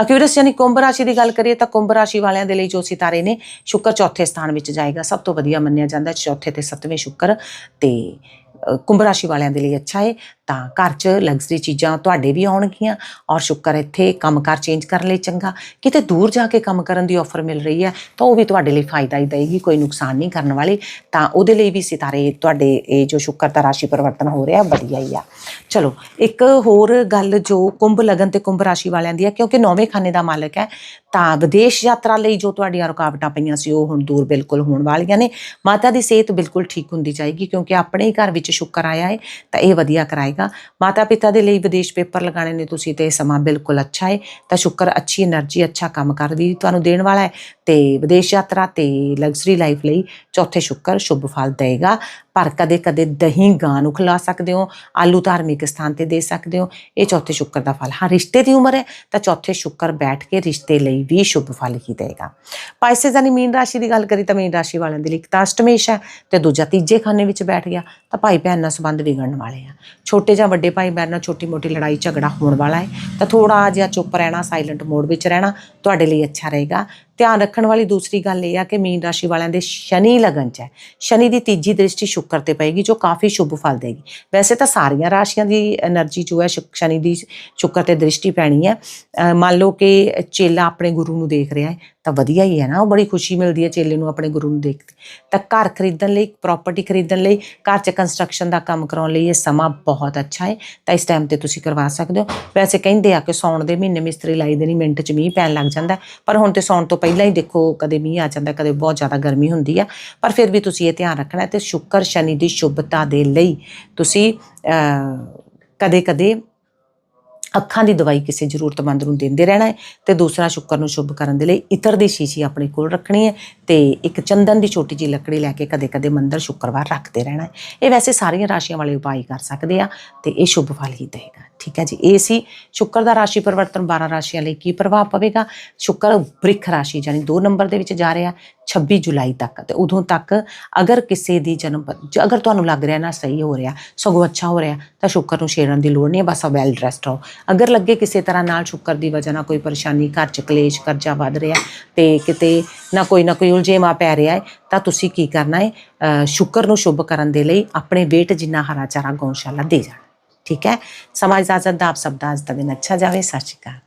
ਅਕਿਊਰਸ ਯਾਨੀ ਕੁੰਭ ਰਾਸ਼ੀ ਦੀ ਗੱਲ ਕਰੀਏ ਤਾਂ ਕੁੰਭ ਰਾਸ਼ੀ ਵਾਲਿਆਂ ਦੇ ਲਈ ਜੋ ਸਿਤਾਰੇ ਨੇ, ਸ਼ੁੱਕਰ ਚੌਥੇ ਸਥਾਨ ਵਿੱਚ ਜਾਏਗਾ। ਸਭ ਤੋਂ ਵਧੀਆ ਮੰਨਿਆ ਜਾਂਦਾ ਚੌਥੇ ਤੇ ਸੱਤਵੇਂ ਸ਼ੁੱਕਰ ਤੇ। ਕੁੰਭ ਰਾਸ਼ੀ ਵਾਲਿਆਂ ਦੇ ਲਈ ਅੱਛਾ ਹੈ ਤਾਂ ਘਰ 'ਚ ਲਗਜ਼ਰੀ ਚੀਜ਼ਾਂ ਤੁਹਾਡੇ ਵੀ ਆਉਣਗੀਆਂ ਔਰ ਸ਼ੁੱਕਰ ਇੱਥੇ ਕੰਮਕਾਰ ਚੇਂਜ ਕਰਨ ਲਈ ਚੰਗਾ। ਕਿਤੇ ਦੂਰ ਜਾ ਕੇ ਕੰਮ ਕਰਨ ਦੀ ਆਫਰ ਮਿਲ ਰਹੀ ਹੈ, ਤਾਂ ਉਹ ਵੀ ਤੁਹਾਡੇ ਲਈ ਫਾਇਦਾ ਹੀ ਦੇਗੀ ਕੋਈ ਨੁਕਸਾਨ ਨਹੀਂ ਕਰਨ ਵਾਲੀ। ਤਾਂ ਉਹਦੇ ਲਈ ਵੀ ਸਿਤਾਰੇ ਤੁਹਾਡੇ, ਇਹ ਜੋ ਸ਼ੁੱਕਰ ਦਾ ਰਾਸ਼ੀ ਪਰਿਵਰਤਨ ਹੋ ਰਿਹਾ, ਵਧੀਆ ਹੀ ਆ। ਚਲੋ, ਇੱਕ ਹੋਰ ਗੱਲ ਜੋ ਕੁੰਭ ਲਗਨ ਤੇ ਕੁੰਭ ਰਾਸ਼ੀ ਵਾਲਿਆਂ ਦੀ ਹੈ ਕਿਉਂਕਿ ਨੌਵੇਂ ਖਾਨੇ ਦਾ ਮਾਲਕ ਹੈ, ਤਾਂ ਵਿਦੇਸ਼ ਯਾਤਰਾ ਲਈ ਜੋ ਤੁਹਾਡੀਆਂ ਰੁਕਾਵਟਾਂ ਪਈਆਂ ਸੀ, ਉਹ ਹੁਣ ਦੂਰ ਬਿਲਕੁਲ ਹੋਣ ਵਾਲੀਆਂ ਨੇ। ਮਾਤਾ ਦੀ ਸਿਹਤ ਬਿਲਕੁਲ ਠੀਕ ਹੁੰਦੀ ਜਾਏਗੀ, ਕਿਉਂਕਿ ਆਪਣੇ ਹੀ ਘਰ ਵਿੱਚ ਵਿੱਚ ਸ਼ੁਕਰ ਆਇਆ ਹੈ ਤਾਂ ਇਹ ਵਧੀਆ ਕਰਾਏਗਾ। ਮਾਤਾ ਪਿਤਾ ਦੇ ਲਈ ਵਿਦੇਸ਼ ਪੇਪਰ ਲਗਾਣੇ ਨੇ ਤੁਸੀਂ ਤੇ ਸਮਾਂ ਬਿਲਕੁਲ ਅੱਛਾ ਹੈ ਤਾਂ ਸ਼ੁੱਕਰ, ਅੱਛੀ એનર્ਜੀ ਅੱਛਾ ਕੰਮ ਕਰਦੀ ਤੁਹਾਨੂੰ ਦੇਣ ਵਾਲਾ ਹੈ ਤੇ ਵਿਦੇਸ਼ ਯਾਤਰਾ ਤੇ ਲਗਜ਼ਰੀ ਲਾਈਫ ਲਈ ਚੌਥੇ ਸ਼ੁੱਕਰ ਸ਼ੁਭ ਫਲ ਦੇਗਾ ਪਰ ਕਦੇ ਕਦੇ ਦਹੀਂ ਗਾਂ ਨੂੰ ਖਿਲਾ ਸਕਦੇ ਹੋ, ਆਲੂ ਧਾਰਮਿਕ ਸਥਾਨ ਤੇ ਦੇ ਸਕਦੇ ਹੋ। ਇਹ ਚੌਥੇ ਸ਼ੁੱਕਰ ਦਾ ਫਲ। ਹਾਂ, ਰਿਸ਼ਤੇ ਦੀ ਉਮਰ ਹੈ, ਤਾਂ ਚੌਥੇ ਸ਼ੁੱਕਰ ਬੈਠ ਕੇ ਰਿਸ਼ਤੇ ਲਈ ਵੀ ਸ਼ੁਭ ਫਲ ਹੀ ਦੇਗਾ। ਪਾਇਸੇ ਜਾਨੀ ਮੀਨ ਰਾਸ਼ੀ ਦੀ ਗੱਲ ਕਰੀ ਤਾਂ ਮੀਨ ਰਾਸ਼ੀ ਵਾਲਿਆਂ ਦੇ ਲਈ ਇੱਕ ਤਾਂ ਅਸ਼ਟਮੇਸ਼ ਹੈ ਤੇ ਦੂਜਾ ਤੀਜੇ ਖਾਨੇ ਵਿੱਚ ਬੈਠ ਗਿਆ, ਤਾਂ ਭਾਈ ਭੈਣ ਨਾਲ ਸੰਬੰਧ ਵਿਗੜਨ ਵਾਲੇ ਆ। ਛੋਟੇ ਜਾਂ ਵੱਡੇ ਭਾਈ ਭੈਣ ਨਾਲ ਛੋਟੀ ਮੋਟੀ ਲੜਾਈ ਝਗੜਾ ਹੋਣ ਵਾਲਾ ਹੈ, ਤਾਂ ਥੋੜਾ ਜਿਹਾ ਚੁੱਪ ਰਹਿਣਾ ਸਾਇਲੈਂਟ ਮੋਡ ਵਿੱਚ ਰਹਿਣਾ ਤੁਹਾਡੇ ਲਈ ਅੱਛਾ ਰਹੇਗਾ। ਧਿਆਨ ਰੱਖਣ ਵਾਲੀ ਦੂਸਰੀ ਗੱਲ ਇਹ ਆ ਕਿ ਮੀਨ ਰਾਸ਼ੀ ਵਾਲਿਆਂ ਦੇ ਸ਼ਨੀ ਲਗਨ ਚ ਹੈ। ਸ਼ਨੀ ਦੀ ਤੀਜੀ ਦ੍ਰਿਸ਼ਟੀ ਸ਼ੁੱਕਰ ਤੇ ਪਏਗੀ, ਜੋ ਕਾਫੀ ਸ਼ੁਭ ਫਲ ਦੇਗੀ। ਵੈਸੇ ਤਾਂ ਸਾਰੀਆਂ ਰਾਸ਼ੀਆਂ ਦੀ એનર્ਜੀ ਜੋ ਹੈ ਸ਼ਨੀ ਦੀ ਸ਼ੁੱਕਰ ਤੇ ਦ੍ਰਿਸ਼ਟੀ ਪੈਣੀ ਹੈ। ਮੰਨ ਲਓ ਕਿ ਚੇਲਾ ਆਪਣੇ ਗੁਰੂ ਨੂੰ ਦੇਖ ਰਿਹਾ ਹੈ ਤਾਂ ਵਧੀਆ ਹੀ ਹੈ ਨਾ, ਉਹ ਬੜੀ ਖੁਸ਼ੀ ਮਿਲਦੀ ਹੈ ਚੇਲੇ ਨੂੰ ਆਪਣੇ ਗੁਰੂ ਨੂੰ ਦੇਖ ਕੇ। ਤਾਂ ਘਰ ਖਰੀਦਣ ਲਈ ਪ੍ਰਾਪਰਟੀ ਖਰੀਦਣ ਲਈ, ਘਰ 'ਚ ਕੰਸਟਰਕਸ਼ਨ ਦਾ ਕੰਮ ਕਰਾਉਣ ਲਈ ਇਹ ਸਮਾਂ ਬਹੁਤ ਅੱਛਾ ਹੈ। ਤਾਂ ਇਸ ਟਾਈਮ ਤੇ ਤੁਸੀਂ ਕਰਵਾ ਸਕਦੇ ਹੋ। ਵੈਸੇ ਕਹਿੰਦੇ ਆ ਕਿ ਸੌਣ ਦੇ ਮਹੀਨੇ ਮਿਸਤਰੀ ਲਾਈ ਦੇਣੀ ਮਿੰਟ 'ਚ ਮੀਂਹ ਪੈਣ ਲੱਗ ਜਾਂਦਾ ਪਰ ਹੁਣ ਤੇ ਸੌਣ ਤੋਂ ਪਹਿਲਾਂ ਹੀ ਦੇਖੋ, ਕਦੇ ਮੀਂਹ ਆ ਜਾਂਦਾ, ਕਦੇ ਬਹੁਤ ਜ਼ਿਆਦਾ ਗਰਮੀ ਹੁੰਦੀ ਆ। ਪਰ ਫਿਰ ਵੀ ਤੁਸੀਂ ਇਹ ਧਿਆਨ ਰੱਖਣਾ ਹੈ ਤੇ ਸ਼ੁੱਕਰ ਸ਼ਨੀ ਦੀ ਸ਼ੁਭਤਾ ਦੇ ਲਈ ਤੁਸੀਂ ਕਦੇ ਕਦੇ ਅੱਖਾਂ ਦੀ ਦਵਾਈ ਕਿਸੇ ਜ਼ਰੂਰਤਮੰਦ ਨੂੰ ਦਿੰਦੇ ਰਹਿਣਾ ਹੈ ਤੇ ਦੂਸਰਾ ਸ਼ੁੱਕਰ ਨੂੰ ਸ਼ੁਭ ਕਰਨ ਦੇ ਲਈ ਇਤਰ ਦੀ ਸ਼ੀਸ਼ੀ ਆਪਣੇ ਕੋਲ ਰੱਖਣੀ ਹੈ ਤੇ ਇੱਕ ਚੰਦਨ ਦੀ ਛੋਟੀ ਜਿਹੀ ਲੱਕੜੀ ਲੈ ਕੇ ਕਦੇ-ਕਦੇ ਮੰਦਰ ਸ਼ੁੱਕਰਵਾਰ ਰੱਖਦੇ ਰਹਿਣਾ ਇਹ ਵੈਸੇ ਸਾਰੀਆਂ ਰਾਸ਼ੀਆਂ ਵਾਲੇ ਉਪਾਅ ਕਰ ਸਕਦੇ ਆ ਤੇ ਇਹ ਸ਼ੁਭ ਫਲ ਹੀ ਦੇਗਾ। ਠੀਕ ਹੈ ਜੀ, ਇਹ ਸੀ ਸ਼ੁੱਕਰ ਦਾ ਰਾਸ਼ੀ ਪਰਿਵਰਤਨ 12 ਰਾਸ਼ੀਆਂ ਲਈ ਕੀ ਪ੍ਰਭਾਵ ਪਵੇਗਾ? ਸ਼ੁੱਕਰ ਬ੍ਰਿਖ ਰਾਸ਼ੀ ਯਾਨੀ 2 ਨੰਬਰ ਦੇ ਵਿੱਚ ਜਾ ਰਿਹਾ 26 ਜੁਲਾਈ ਤੱਕ ਤੇ ਉਦੋਂ ਤੱਕ ਅਗਰ ਕਿਸੇ ਦੀ ਜਨਮ ਅਗਰ ਤੁਹਾਨੂੰ ਲੱਗ ਰਿਹਾ ਨਾ ਸਹੀ ਹੋ ਰਿਹਾ, ਸਗੋਂ ਅੱਛਾ ਹੋ ਰਿਹਾ, ਤਾਂ ਸ਼ੁੱਕਰ ਨੂੰ ਛੇੜਨ ਦੀ ਲੋੜ ਨਹੀਂ ਬਸ ਬਸ ਵੈਲ ਡਰੈਸਡ ਰਹੋ। ਅਗਰ ਲੱਗੇ ਕਿਸੇ ਤਰ੍ਹਾਂ ਨਾਲ ਸ਼ੁੱਕਰ ਦੀ ਵਜ੍ਹਾ ਨਾਲ ਕੋਈ ਪਰੇਸ਼ਾਨੀ, ਘਰ ਚ ਕਲੇਸ਼, ਕਰਜ਼ਾ ਵੱਧ ਰਿਹਾ ਤੇ ਕਿਤੇ ਨਾ ਕੋਈ ਨਾ ਕੋਈ ਉਲਝੇਵਾ ਪੈ ਰਿਹਾ ਹੈ, ਤਾਂ ਤੁਸੀਂ ਕੀ ਕਰਨਾ ਹੈ ਸ਼ੁਕਰ ਨੂੰ ਸ਼ੁਭ ਕਰਨ ਦੇ ਲਈ ਆਪਣੇ ਵੇਟ ਜਿੰਨਾ ਹਰਾ ਚਾਰਾ ਗਊਸ਼ਾਲਾ ਦੇ ਜਾਣਾ। ਠੀਕ ਹੈ? ਸਮਾਜ ਇਜਾਜ਼ਤ ਦਾ ਆਪ ਸਭ ਦਾ ਅੱਜ ਦਾ ਦਿਨ ਅੱਛਾ ਜਾਵੇ। ਸਤਿ ਸ਼੍ਰੀ ਅਕਾਲ।